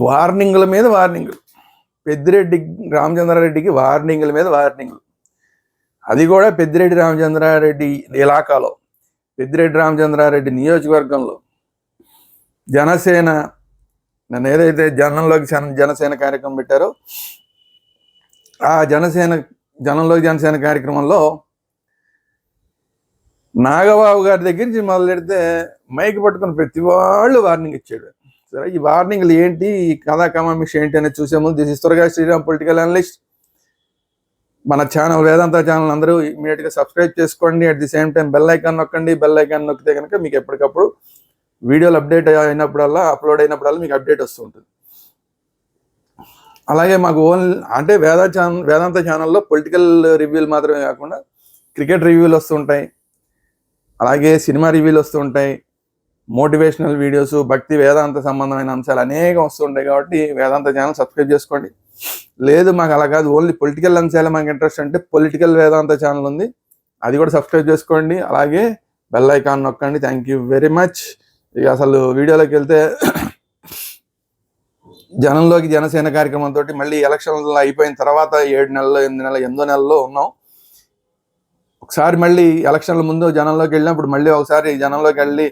వార్నింగ్ల మీద వార్నింగ్లు. పెద్దిరెడ్డి రామచంద్రారెడ్డికి వార్నింగ్ల మీద వార్నింగ్లు. అది కూడా పెద్దిరెడ్డి రామచంద్రారెడ్డి ఇలాకాలో. పెద్దిరెడ్డి రామచంద్రారెడ్డి నియోజకవర్గంలో. జనసేన నన్ను ఏదైతే జనంలోకి జనసేన కార్యక్రమం పెట్టారో ఆ జనసేన జనంలోకి జనసేన కార్యక్రమంలో నాగబాబు గారి దగ్గర నుంచి మొదలెడితే మైక్ పట్టుకుని ప్రతి వాళ్ళు వార్నింగ్ ఇచ్చాడు సరే ఈ వార్నింగ్లు ఏంటి? ఈ కథా కమామిక్స్ ఏంటి అనేది చూసే ముందు దిస్ త్వరగా శ్రీరామ్ పొలిటికల్ అనలిస్ట్ మన ఛానల్ వేదాంత ఛానల్ అందరూ ఇమీడియట్గా సబ్స్క్రైబ్ చేసుకోండి. At the same time bell icon నొక్కండి. బెల్ ఐకాన్ నొక్కితే కనుక మీకు ఎప్పటికప్పుడు వీడియోలు అప్డేట్ అయినప్పుడల్లా అప్లోడ్ అయినప్పుడల్లా మీకు అప్డేట్ వస్తూ ఉంటుంది. అలాగే మాకు ఓన్లీ అంటే వేద ఛానల్ వేదాంత ఛానల్లో పొలిటికల్ రివ్యూలు మాత్రమే కాకుండా క్రికెట్ రివ్యూలు వస్తుంటాయి అలాగే సినిమా రివ్యూలు వస్తుంటాయి మోటివేషనల్ వీడియోస్ భక్తి వేదాంత సంబంధమైన అంశాలు అనేకం వస్తుంటాయి కాబట్టి వేదాంత ఛానల్ సబ్స్క్రైబ్ చేసుకోండి. లేదు మాకు అలా కాదు. ఓన్లీ పొలిటికల్ అంశాలే మాకు ఇంట్రెస్ట్ అంటే పొలిటికల్ వేదాంత ఛానల్ ఉంది. అది కూడా సబ్స్క్రైబ్ చేసుకోండి. అలాగే బెల్ ఐకాన్ నొక్కండి. థ్యాంక్ యూ వెరీ మచ్ ఇక అసలు వీడియోలోకి వెళ్తే జనంలోకి జనసేన కార్యక్రమంతో మళ్ళీ ఎలక్షన్లు అయిపోయిన తర్వాత ఏడు నెలలు ఎనిమిది నెలలు ఎనిమిదో నెలలో ఉన్నాం. ఒకసారి మళ్ళీ ఎలక్షన్ల ముందు జనంలోకి వెళ్ళినప్పుడు మళ్ళీ ఒకసారి జనంలోకి వెళ్ళి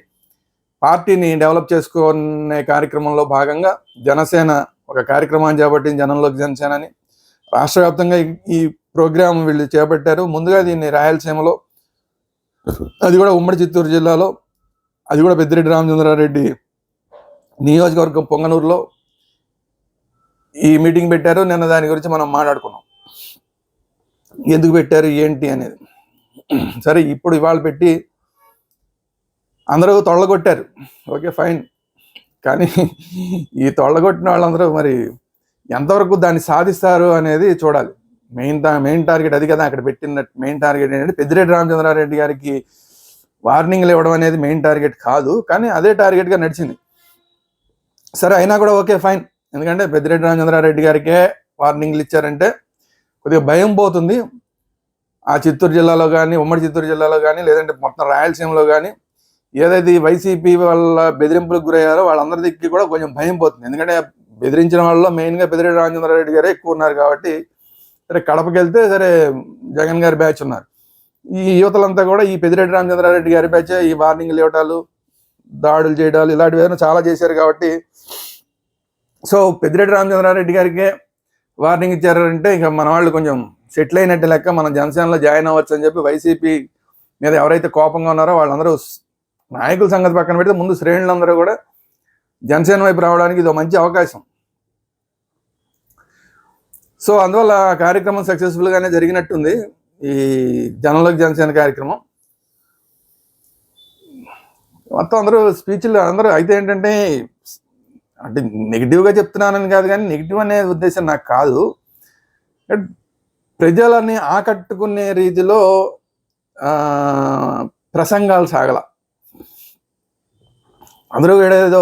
పార్టీని డెవలప్ చేసుకునే కార్యక్రమంలో భాగంగా జనసేన ఒక కార్యక్రమాన్ని చేపట్టింది జనంలోకి జనసేన అని. రాష్ట్ర వ్యాప్తంగా ఈ- ఈ ప్రోగ్రాం వీళ్ళు చేపట్టారు. ముందుగా దీన్ని రాయలసీమలో అది కూడా ఉమ్మడి చిత్తూరు జిల్లాలో అది కూడా పెద్దిరెడ్డి రామచంద్రారెడ్డి నియోజకవర్గం పొంగనూరులో ఈ మీటింగ్ పెట్టారు. నిన్న దాని గురించి మనం మాట్లాడుకున్నాం. ఎందుకు పెట్టారు ఏంటి అనేది. సరే ఇప్పుడు ఇవాళ పెట్టి అందరూ తొళ్ళగొట్టారు. Okay fine. కానీ ఈ తొళ్ళగొట్టిన వాళ్ళందరూ మరి ఎంతవరకు దాన్ని సాధిస్తారు అనేది చూడాలి. మెయిన్ మెయిన్ టార్గెట్ అది కదా అక్కడ పెట్టిన మెయిన్ టార్గెట్ ఏంటంటే పెద్దిరెడ్డి రామచంద్రారెడ్డి గారికి వార్నింగ్లు ఇవ్వడం అనేది మెయిన్ టార్గెట్ కాదు కానీ అదే టార్గెట్గా నడిచింది. సరే అయినా కూడా ఓకే ఫైన్. ఎందుకంటే పెద్దిరెడ్డి రామచంద్రారెడ్డి గారికే వార్నింగ్లు ఇచ్చారంటే కొద్దిగా భయం పోతుంది. ఆ చిత్తూరు జిల్లాలో కానీ ఉమ్మడి చిత్తూరు జిల్లాలో కానీ లేదంటే మొత్తం రాయలసీమలో కానీ ఏదైతే ఈ వైసీపీ వాళ్ళ బెదిరింపులకు గురయ్యారో వాళ్ళందరి దగ్గరికి కూడా కొంచెం భయం పోతుంది. ఎందుకంటే బెదిరించిన వాళ్ళలో మెయిన్గా పెద్దిరెడ్డి రామచంద్రారెడ్డి గారే ఎక్కువ ఉన్నారు కాబట్టి సరే కడపకి వెళ్తే సరే జగన్ గారి బ్యాచ్ ఉన్నారు. ఈ యువతలంతా కూడా ఈ పెదిరెడ్డి రామచంద్రారెడ్డి గారి బ్యాచ్ ఈ వార్నింగ్లు ఇవ్వటాలు దాడులు చేయడాలు ఇలాంటివి ఏదైనా చాలా చేశారు కాబట్టి సో పెద్దిరెడ్డి రామచంద్రారెడ్డి గారికి వార్నింగ్ ఇచ్చారంటే ఇంకా మన వాళ్ళు కొంచెం సెటిల్ అయినట్టు లెక్క మనం జనసేనలో జాయిన్ అవ్వచ్చు అని చెప్పి వైసీపీ మీద ఎవరైతే కోపంగా ఉన్నారో వాళ్ళందరూ నాయకుల సంగతి పక్కన పెడితే ముందు శ్రేణులందరూ కూడా జనసేన వైపు రావడానికి ఇది ఒక మంచి అవకాశం. సో అందువల్ల ఆ కార్యక్రమం సక్సెస్ఫుల్గానే జరిగినట్టుంది. ఈ జనంలోకి జనసేన కార్యక్రమం. మొత్తం అందరూ స్పీచ్లు అందరూ అయితే ఏంటంటే అంటే నెగిటివ్గా చెప్తున్నానని కాదు కానీ నెగిటివ్ అనే ఉద్దేశం నాకు కాదు. ప్రజలని ఆకట్టుకునే రీతిలో ప్రసంగాలు సాగల. అందరూ కూడా ఏదో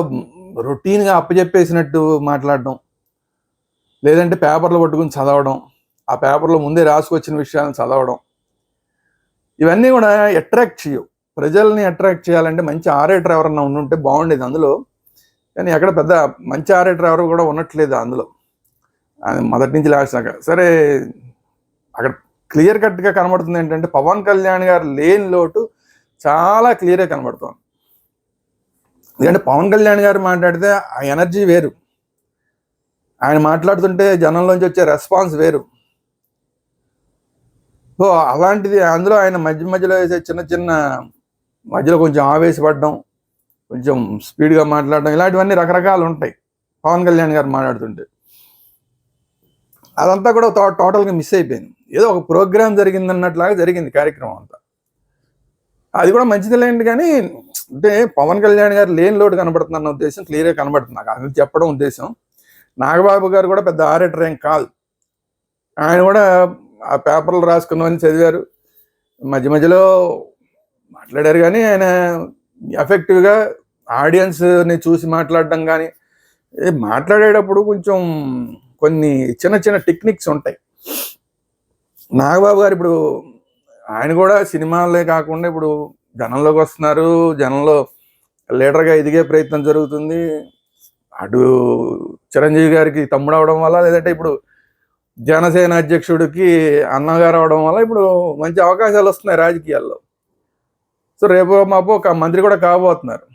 రొటీన్గా అప్పచెప్పేసినట్టు మాట్లాడడం లేదంటే పేపర్లు పట్టుకుని చదవడం ఆ పేపర్లో ముందే రాసుకొచ్చిన విషయాలను చదవడం ఇవన్నీ కూడా అట్రాక్ట్ చేయవు. ప్రజల్ని అట్రాక్ట్ చేయాలంటే మంచి ఆరేటర్ ఎవరన్నా ఉండుంటే బాగుండేది అందులో. కానీ ఎక్కడ పెద్ద మంచి ఆరేటర్ ఎవరు కూడా ఉన్నట్లేదు అందులో. మొదటి నుంచి లాస్ట్ దాకా. సరే అక్కడ క్లియర్ కట్గా కనబడుతుంది ఏంటంటే పవన్ కళ్యాణ్ గారు లేని లోటు చాలా క్లియర్గా కనబడుతుంది. ఎందుకంటే పవన్ కళ్యాణ్ గారు మాట్లాడితే ఆ ఎనర్జీ వేరు. ఆయన మాట్లాడుతుంటే జనంలోంచి వచ్చే రెస్పాన్స్ వేరు. సో అలాంటిది అందులో ఆయన మధ్య మధ్యలో వేసే చిన్న చిన్న మధ్యలో కొంచెం ఆవేశపడడం కొంచెం స్పీడ్గా మాట్లాడడం ఇలాంటివన్నీ రకరకాలు ఉంటాయి పవన్ కళ్యాణ్ గారు మాట్లాడుతుంటే. అదంతా కూడా టోటల్గా మిస్ అయిపోయింది. ఏదో ఒక ప్రోగ్రామ్ జరిగిందన్నట్లాగా జరిగింది కార్యక్రమం అంతా. అది కూడా మంచిదిలేండి కానీ అంటే పవన్ కళ్యాణ్ గారు లేని లోటు కనబడుతుంది అన్న ఉద్దేశం క్లియర్గా కనబడుతుంది. నాకు అది చెప్పడం ఉద్దేశం. నాగబాబు గారు కూడా పెద్ద ఆరేటర్ ఏం కాదు. ఆయన కూడా ఆ పేపర్లు రాసుకున్నవని చదివారు. మధ్య మధ్యలో మాట్లాడారు కానీ ఆయన ఎఫెక్టివ్గా ఆడియన్స్ని చూసి మాట్లాడడం కానీ మాట్లాడేటప్పుడు కొంచెం కొన్ని చిన్న చిన్న టెక్నిక్స్ ఉంటాయి. నాగబాబు గారు ఇప్పుడు ఆయన కూడా సినిమాలే కాకుండా ఇప్పుడు జనంలోకి వస్తున్నారు. జనంలో లీడర్గా ఎదిగే ప్రయత్నం జరుగుతుంది. అటు చిరంజీవి గారికి తమ్ముడు అవడం వల్ల లేదంటే ఇప్పుడు జనసేన అధ్యక్షుడికి అన్నగారు అవడం వల్ల ఇప్పుడు మంచి అవకాశాలు వస్తున్నాయి రాజకీయాల్లో. సో రేపు మాపు ఒక మంత్రి కూడా కాబోతున్నారు.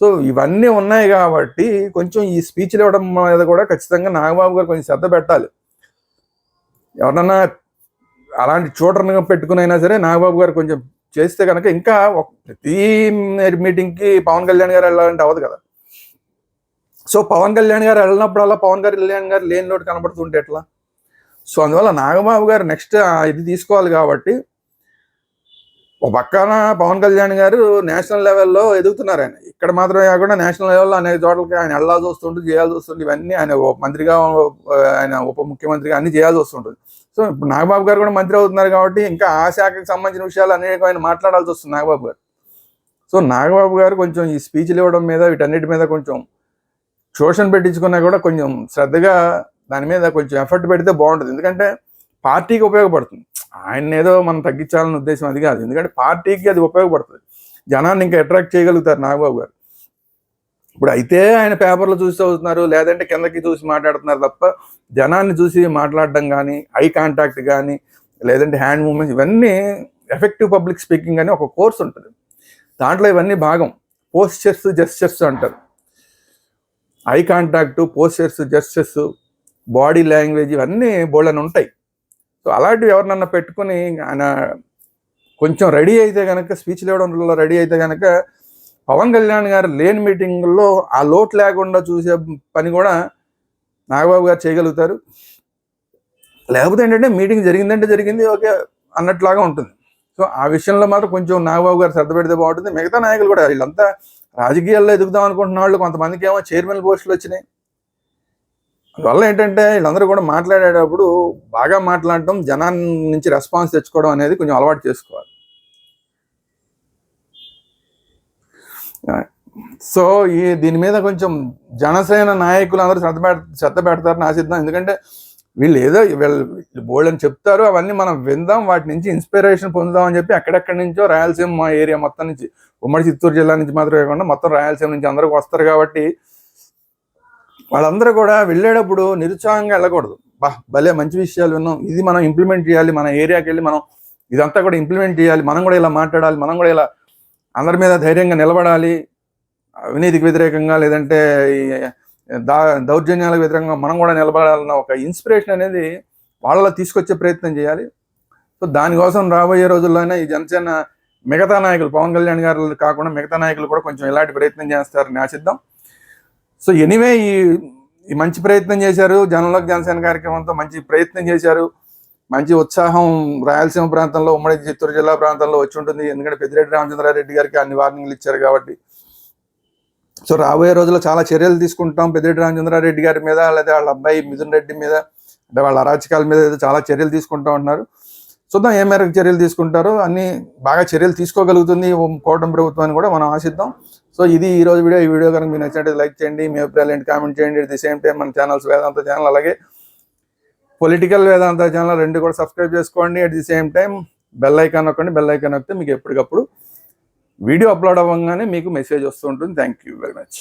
సో ఇవన్నీ ఉన్నాయి కాబట్టి కొంచెం ఈ స్పీచ్లు ఇవ్వడం మీద కూడా ఖచ్చితంగా నాగబాబు గారు కొంచెం శ్రద్ధ పెట్టాలి. ఎవరన్నా అలాంటి చూడరని పెట్టుకునైనా అయినా సరే నాగబాబు గారు కొంచెం చేస్తే కనుక ఇంకా ప్రతి ప్రతి మీటింగ్కి పవన్ కళ్యాణ్ గారు వెళ్ళాలంటే అవ్వదు కదా. సో పవన్ కళ్యాణ్ గారు వెళ్ళినప్పుడల్లా పవన్ కళ్యాణ్ గారు లేని లోటు కనబడుతుంటే ఎట్లా? సో అందువల్ల నాగబాబు గారు నెక్స్ట్ ఇది తీసుకోవాలి కాబట్టి ఒక పక్కన పవన్ కళ్యాణ్ గారు నేషనల్ లెవెల్లో ఎదుగుతున్నారు ఆయన. ఇక్కడ మాత్రమే కాకుండా నేషనల్ లెవెల్లో అనేక చోట్లకి ఆయన వెళ్ళాల్సి వస్తుంటుంది చేయాల్సి వస్తుంది. ఇవన్నీ ఆయన మంత్రిగా ఆయన ఉప ముఖ్యమంత్రిగా అన్ని చేయాల్సి వస్తుంటుంది. సో ఇప్పుడు నాగబాబు గారు కూడా మంత్రి అవుతున్నారు కాబట్టి ఇంకా ఆ శాఖకు సంబంధించిన విషయాలు అనేక ఆయన మాట్లాడాల్సి వస్తుంది నాగబాబు గారు. సో నాగబాబు గారు కొంచెం ఈ స్పీచ్లు ఇవ్వడం మీద వీటన్నిటి మీద కొంచెం ట్యూషన్ పెట్టించుకున్నా కూడా కొంచెం శ్రద్ధగా దాని మీద కొంచెం ఎఫర్ట్ పెడితే బాగుంటుంది. ఎందుకంటే పార్టీకి ఉపయోగపడుతుంది. ఆయన ఏదో మనం తగ్గించాలనే ఉద్దేశం అది కాదు. ఎందుకంటే పార్టీకి అది ఉపయోగపడుతుంది. జనాన్ని ఇంకా అట్రాక్ట్ చేయగలుగుతారు నాగబాబు గారు. ఇప్పుడు అయితే ఆయన పేపర్లు చూసి చదువుతున్నారు లేదంటే కిందకి చూసి మాట్లాడుతున్నారు తప్ప జనాన్ని చూసి మాట్లాడడం కానీ ఐ కాంటాక్ట్ కానీ లేదంటే హ్యాండ్ మూమెంట్స్ ఇవన్నీ ఎఫెక్టివ్ పబ్లిక్ స్పీకింగ్ అని ఒక కోర్స్ ఉంటుంది. దాంట్లో ఇవన్నీ భాగం. పోస్చర్స్ జెస్చర్స్ అంటారు. Eye contact postures gestures body language ఇవన్నీ బోళ్ళని ఉంటాయి. సో అలాంటివి ఎవరినన్నా పెట్టుకుని ఆయన కొంచెం రెడీ అయితే కనుక స్పీచ్లు ఇవ్వడంలో రెడీ అయితే కనుక పవన్ కళ్యాణ్ గారు లేని మీటింగుల్లో ఆ లోటు లేకుండా చూసే పని కూడా నాగబాబు గారు చేయగలుగుతారు. లేకపోతే ఏంటంటే మీటింగ్ జరిగిందంటే జరిగింది ఓకే అన్నట్లాగా ఉంటుంది. సో ఆ విషయంలో మాత్రం కొంచెం నాగబాబు గారు శ్రద్ధ పెడితే బాగుంటుంది. మిగతా నాయకులు కూడా వీళ్ళంతా రాజకీయాల్లో ఎదుగుదాం అనుకుంటున్న వాళ్ళు కొంతమందికి ఏమో చైర్మన్ పోస్టులు వచ్చినాయి. అందువల్ల ఏంటంటే వీళ్ళందరూ కూడా మాట్లాడేటప్పుడు బాగా మాట్లాడటం జనాన్ని నుంచి రెస్పాన్స్ తెచ్చుకోవడం అనేది కొంచెం అలవాటు చేసుకోవాలి. సో ఈ దీని మీద కొంచెం జనసేన నాయకులు అందరూ శ్రద్ధ పెడ శ్రద్ధ పెడతారని ఆశిద్దాం. ఎందుకంటే వీళ్ళు ఏదో వీళ్ళు బోల్డ్ అని చెప్తారు అవన్నీ మనం విందాం వాటి నుంచి ఇన్స్పిరేషన్ పొందుదాం అని చెప్పి ఎక్కడెక్కడి నుంచో రాయలసీమ ఏరియా మొత్తం నుంచి ఉమ్మడి చిత్తూరు జిల్లా నుంచి మాత్రమే కాకుండా మొత్తం రాయలసీమ నుంచి అందరికి వస్తారు కాబట్టి వాళ్ళందరూ కూడా వెళ్ళేటప్పుడు నిరుత్సాహంగా వెళ్ళకూడదు. బా భలే మంచి విషయాలు విన్నాం. ఇది మనం ఇంప్లిమెంట్ చేయాలి మన ఏరియాకి వెళ్ళి మనం ఇదంతా కూడా ఇంప్లిమెంట్ చేయాలి మనం కూడా ఇలా మాట్లాడాలి మనం కూడా ఇలా అందరి మీద ధైర్యంగా నిలబడాలి అవినీతికి వ్యతిరేకంగా లేదంటే ఈ దా దౌర్జన్యాలకు వ్యతిరేకంగా మనం కూడా నిలబడాలన్న ఒక ఇన్స్పిరేషన్ అనేది వాళ్ళలో తీసుకొచ్చే ప్రయత్నం చేయాలి. సో దానికోసం రాబోయే రోజుల్లోనే ఈ జనసేన మిగతా నాయకులు పవన్ కళ్యాణ్ గారు కాకుండా మిగతా నాయకులు కూడా కొంచెం ఇలాంటి ప్రయత్నం చేస్తారని ఆశిద్దాం. సో ఎనీవే ఈ ఈ మంచి ప్రయత్నం చేశారు జనంలోకి జనసేన కార్యక్రమంతో మంచి ప్రయత్నం చేశారు. మంచి ఉత్సాహం రాయలసీమ ప్రాంతంలో ఉమ్మడి చిత్తూరు జిల్లా ప్రాంతంలో వచ్చి ఉంటుంది. ఎందుకంటే పెద్దిరెడ్డి రామచంద్రారెడ్డి గారికి అన్ని వార్నింగ్లు ఇచ్చారు కాబట్టి. సో రాబోయే రోజుల్లో చాలా చర్యలు తీసుకుంటాం. పెద్దిరెడ్డి రామచంద్రారెడ్డి గారి మీద లేదా వాళ్ళ అబ్బాయి మిథున్ రెడ్డి మీద అంటే వాళ్ళ అరాచకాల మీద ఏదో చాలా చర్యలు తీసుకుంటా ఉంటున్నారు. చూద్దాం ఏ మేరకు చర్యలు తీసుకుంటారో. అన్ని బాగా చర్యలు తీసుకోగలుగుతుంది కోటం ప్రభుత్వాన్ని కూడా మనం ఆశిద్దాం. సో ఇది ఈ రోజు వీడియో. ఈ వీడియో కనుక మీకు నచ్చినట్టు లైక్ చేయండి. మీ అభిప్రాయాలు ఏంటి కామెంట్ చేయండి. ది సేమ్ టైం మన ఛానల్స్ వేదాంత ఛానల్ అలాగే పొలిటికల్ వేదాంత ఛానల్ రెండు కూడా సబ్స్క్రైబ్ చేసుకోండి. At the same time bell icon నొక్కండి. బెల్ ఐకాన్ నొక్కితే మీకు ఎప్పటికప్పుడు వీడియో అప్లోడ్ అవ్వగానే మీకు మెసేజ్ వస్తూ ఉంటుంది. Thank you very much